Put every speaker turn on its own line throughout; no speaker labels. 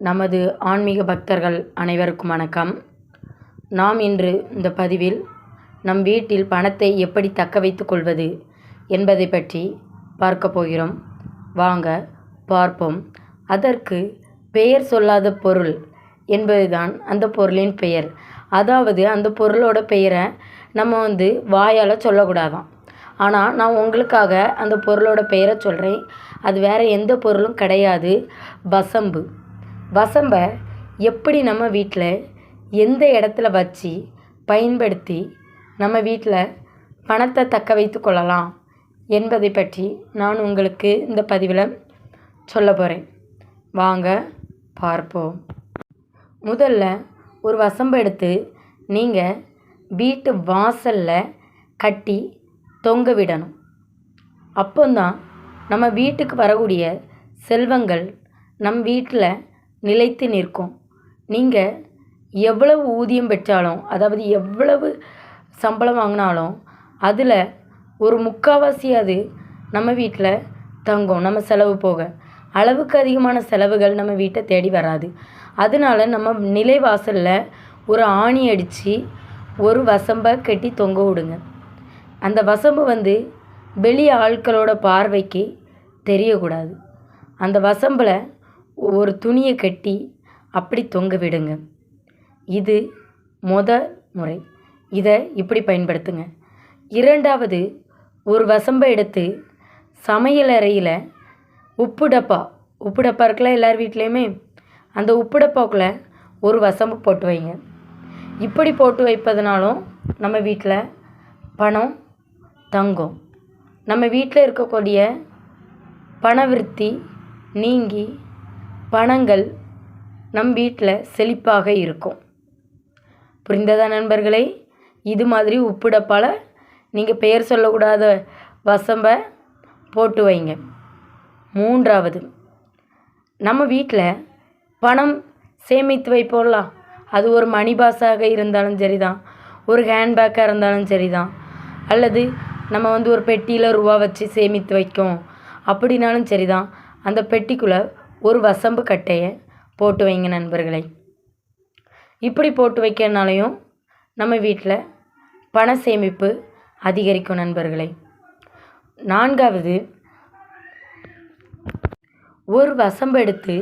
நமது ஆன்மீக பக்தர்கள் அனைவருக்கும் வணக்கம். நாம் இன்று இந்த பதிவில் நம் வீட்டில் பணத்தை எப்படி தக்க வைத்துக் கொள்வது என்பதை பற்றி பார்க்க போகிறோம். வாங்க பார்ப்போம். அதற்கு பெயர் சொல்லாத பொருள் என்பதுதான் அந்த பொருளின் பெயர். அதாவது அந்த பொருளோட பெயரை நம்ம வந்து வாயால் சொல்லக்கூடாதாம் ஆனால் நான் உங்களுக்காக அந்த பொருளோட பெயரை சொல்கிறேன் அது வேறு எந்த பொருளும் கிடையாது. பசம்பு. வசம்பை எப்படி நம்ம வீட்டில் எந்த இடத்துல வச்சு பயன்படுத்தி நம்ம வீட்டில் பணத்தை தக்க வைத்து கொள்ளலாம் என்பதை பற்றி நான் உங்களுக்கு இந்த பதிவில் சொல்ல போகிறேன் வாங்க பார்ப்போம். முதல்ல ஒரு வசம்பு எடுத்து நீங்கள் வீட்டு வாசலில் கட்டி தொங்க விடணும். அப்போந்தான் நம்ம வீட்டுக்கு வரக்கூடிய செல்வங்கள் நம் வீட்டில் நிலைத்து நிற்கும். நீங்கள் எவ்வளவு ஊதியம் பெற்றாலும் அதாவது எவ்வளவு சம்பளம் வாங்கினாலும் அதில் ஒரு முக்கால்வாசி அது நம்ம வீட்டில் தங்கும் நம்ம செலவு போக. அளவுக்கு அதிகமான செலவுகள் நம்ம வீட்டை தேடி வராது. அதனால நம்ம நிலைவாசலில் ஒரு ஆணி அடித்து ஒரு வசம்பை கட்டி தொங்க விடுங்க. அந்த வசம்பு வந்து வெளி ஆட்களோட பார்வைக்கு தெரியக்கூடாது. அந்த வசம்பில் ஒரு துணியை கட்டி அப்படி தொங்க விடுங்க. இது மொத முறை. இதை இப்படி பயன்படுத்துங்க. இரண்டாவது ஒரு வசம்பை எடுத்து சமையல் அறையில் உப்பு டப்பா உப்பு டப்பா இருக்குல்ல எல்லார் வீட்லேயுமே? அந்த உப்பு டப்பாக்குள்ளே ஒரு வசம்பு போட்டு வைங்க. இப்படி போட்டு வைப்பதனாலும் நம்ம வீட்டில் பணம் தங்கும். நம்ம வீட்டில் இருக்கக்கூடிய பணவிருத்தி நீங்கி பணங்கள் நம் வீட்டில் செழிப்பாக இருக்கும். புரிந்ததா நண்பர்களே? இது மாதிரி உப்பு பல நீங்கள் பெயர் சொல்லக்கூடாத வசம்பை போட்டு வைங்க. மூன்றாவது நம்ம வீட்டில் பணம் சேமித்து வைப்போம்லாம் அது ஒரு மணி பாஸாக இருந்தாலும் சரிதான். ஒரு ஹேண்ட்பேக்காக இருந்தாலும் சரிதான். அல்லது நம்ம வந்து ஒரு பெட்டியில் ரூபா வச்சு சேமித்து வைக்கோம். அப்படின்னாலும் சரிதான். அந்த பெட்டிக்குள்ளே ஒரு வசம்பு கட்டையை போட்டு வைங்க நண்பர்களை. இப்படி போட்டு வைக்கிறனாலையும் நம்ம வீட்டில் பண சேமிப்பு அதிகரிக்கும் நண்பர்களை. நான்காவது ஒரு வசம்பு எடுத்து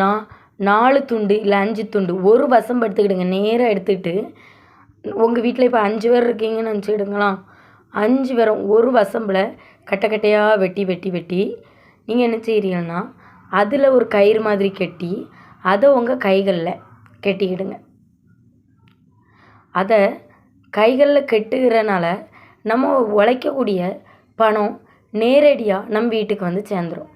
நான் நாலு துண்டு இல்லை அஞ்சு துண்டு ஒரு வசம்பு எடுத்துக்கிடுங்க. நேராக எடுத்துக்கிட்டு உங்கள் வீட்டில் இப்போ அஞ்சு பேர் இருக்கீங்கன்னு நினச்சிக்கிடுங்களாம் அஞ்சு பேரும் ஒரு வசம்பில் கட்டை கட்டையாக வெட்டி வெட்டி வெட்டி நீங்கள் என்ன செய்கிறீங்கன்னா அதில் ஒரு கயிறு மாதிரி கட்டி அதை உங்கள் கைகளில் கட்டிக்கிடுங்க. அதை கைகளில் கட்டுகிறனால நம்ம உழைக்கக்கூடிய பணம் நேரடியாக நம்ம வீட்டுக்கு வந்து சேர்ந்துடும்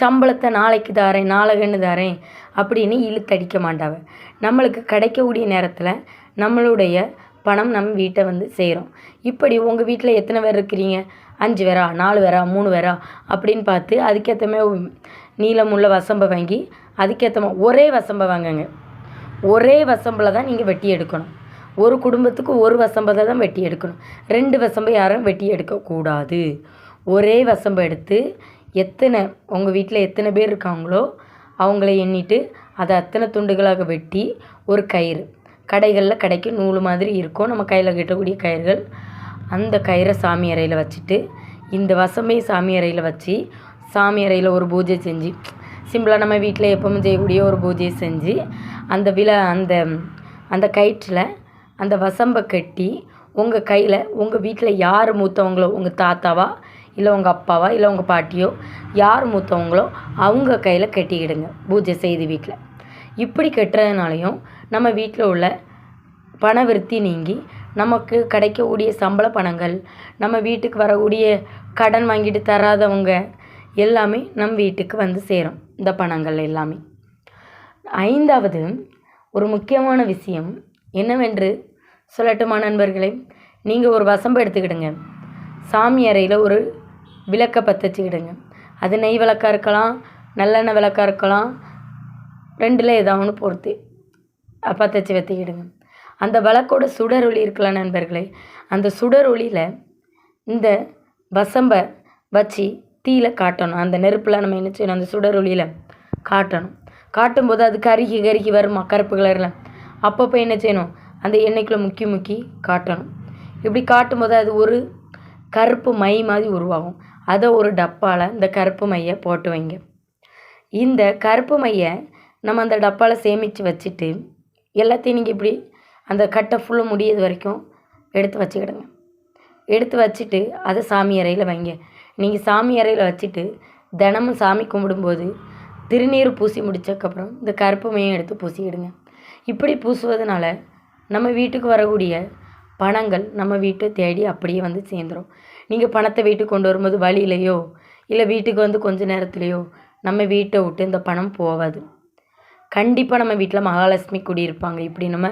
சம்பளத்தை நாளைக்கு தாரேன் நாளைக்குன்னு தாரேன் அப்படின்னு இழுத்தடிக்க மாட்டாங்க. நம்மளுக்கு கிடைக்கக்கூடிய நேரத்தில் நம்மளுடைய பணம் நம் வீட்டை வந்து செய்கிறோம் இப்படி உங்கள் வீட்டில் எத்தனை பேர் இருக்கிறீங்க? அஞ்சு பேரா நாலு பேரா மூணு பேரா அப்படின்னு பார்த்து அதுக்கேற்ற மாதிரி நீளமுள்ள வசம்பை வாங்கி அதுக்கேற்ற மாதிரி ஒரே வசம்பை வாங்குங்க. ஒரே வசம்பில் தான் நீங்கள் வெட்டி எடுக்கணும். ஒரு குடும்பத்துக்கு ஒரு வசம்பை தான் வெட்டி எடுக்கணும். ரெண்டு வசம்பை யாரும் வெட்டி எடுக்கக்கூடாது ஒரே வசம்பை எடுத்து எத்தனை உங்கள் வீட்டில் எத்தனை பேர் இருக்காங்களோ அவங்கள எண்ணிட்டு அதை அத்தனை துண்டுகளாக வெட்டி ஒரு கயிறு. கடைகளில் கடைக்கு நூல் மாதிரி இருக்கும். நம்ம கையில் கட்டக்கூடிய கயிறுகள். அந்த கயிறை சாமி அறையில் வச்சுட்டு இந்த வசமே சாமி அறையில் வச்சு சாமி அறையில் ஒரு பூஜை செஞ்சு சிம்பிளாக நம்ம வீட்டில் எப்பவும் செய்யக்கூடிய ஒரு பூஜையை செஞ்சு அந்த விழா அந்த அந்த கயிற்றில் அந்த வசம்பை கட்டி உங்கள் கையில் உங்கள் வீட்டில் யார் மூத்தவங்களோ உங்கள் தாத்தாவா இல்லை உங்கள் அப்பாவா இல்லை உங்கள் பாட்டியோ யார் மூத்தவங்களோ அவங்க கையில் கட்டிக்கிடுங்க பூஜை செய்து வீட்டில் இப்படி கட்டுறதுனாலையும் நம்ம வீட்டில் உள்ள பணவிருத்தி நீங்கி நமக்கு கிடைக்கக்கூடிய சம்பள பணங்கள் நம்ம வீட்டுக்கு வரக்கூடிய கடன் வாங்கிட்டு தராதவங்க எல்லாமே நம் வீட்டுக்கு வந்து சேரும் இந்த பணங்கள் எல்லாமே. ஐந்தாவது ஒரு முக்கியமான விஷயம் என்னவென்று சொல்லட்டுமா நண்பர்களே? நீங்கள் ஒரு வசம்பு எடுத்துக்கிடுங்க. சாமி அறையில் ஒரு விளக்கை பற்ற வச்சுக்கிடுங்க அது நெய் விளக்காக இருக்கலாம் நல்லெண்ணெய் விளக்காக இருக்கலாம் ரெண்டில் ஏதாவது ஒன்று பொறுத்து பற்ற வச்சு வச்சுக்கிடுங்க அந்த விளக்கோட சுடர் ஒளி இருக்கலாம் நண்பர்களே அந்த சுடர் ஒளியில் இந்த வசம்பை வச்சு தீயில் காட்டணும். அந்த நெருப்பில் நம்ம என்ன செய்யணும்? அந்த சுடர் ஒளியில் காட்டணும். காட்டும்போது அது கருகி கருகி வருமா? கருப்பு கலரில். அப்பப்போ என்ன செய்யணும்? அந்த எண்ணெய்க்குள்ளே முக்கி முக்கி காட்டணும். இப்படி காட்டும்போது அது ஒரு கருப்பு மை மாதிரி உருவாகும். அதை ஒரு டப்பாவில் இந்த கருப்பு மையை போட்டு வைங்க. இந்த கருப்பு மையை நம்ம அந்த டப்பாவில் சேமித்து வச்சுட்டு எல்லாத்தையும் நீங்கள் இப்படி அந்த கட்டை ஃபுல்லாக முடியது வரைக்கும் எடுத்து வச்சுக்கிடுங்க. எடுத்து வச்சுட்டு அதை சாமி அறையில் வைங்க. நீங்கள் சாமி அறையில் வச்சுட்டு தினமும் சாமி கும்பிடும்போது திருநீர் பூசி முடிச்சதுக்கப்புறம் இந்த கருப்பு மையம் எடுத்து பூசிக்கிடுங்க. இப்படி பூசுவதனால நம்ம வீட்டுக்கு வரக்கூடிய பணங்கள் நம்ம வீட்டை தேடி அப்படியே வந்து சேர்ந்துடும் நீங்கள் பணத்தை வீட்டுக்கு கொண்டு வரும்போது வழியிலையோ இல்லை வீட்டுக்கு வந்து கொஞ்ச நேரத்துலையோ நம்ம வீட்டை விட்டு இந்த பணம் போகாது. கண்டிப்பாக நம்ம வீட்டில் மகாலட்சுமி குடியிருப்பாங்க இப்படி நம்ம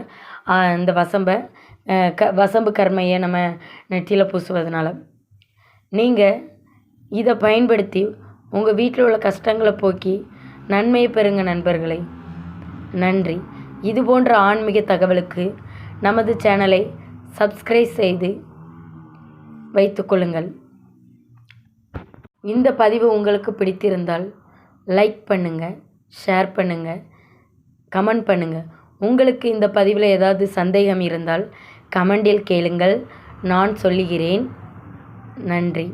இந்த வசம்பை க வசம்பு கர்மையை நம்ம நெற்றியில் பூசுவதனால நீங்கள் இதை பயன்படுத்தி உங்கள் வீட்டில் உள்ள கஷ்டங்களை போக்கி நன்மையை பெறுங்க நண்பர்களே. நன்றி. இது போன்ற ஆன்மீக தகவலுக்கு நமது சேனலை சப்ஸ்கிரைப் செய்து வைத்துக்கொள்ளுங்கள் இந்த பதிவு உங்களுக்கு பிடித்திருந்தால் லைக் பண்ணுங்கள் ஷேர் பண்ணுங்கள் கமெண்ட் பண்ணுங்கள் உங்களுக்கு இந்த பதிவில் ஏதாவது சந்தேகம் இருந்தால் கமெண்டில் கேளுங்கள். நான் சொல்லுகிறேன். நன்றி.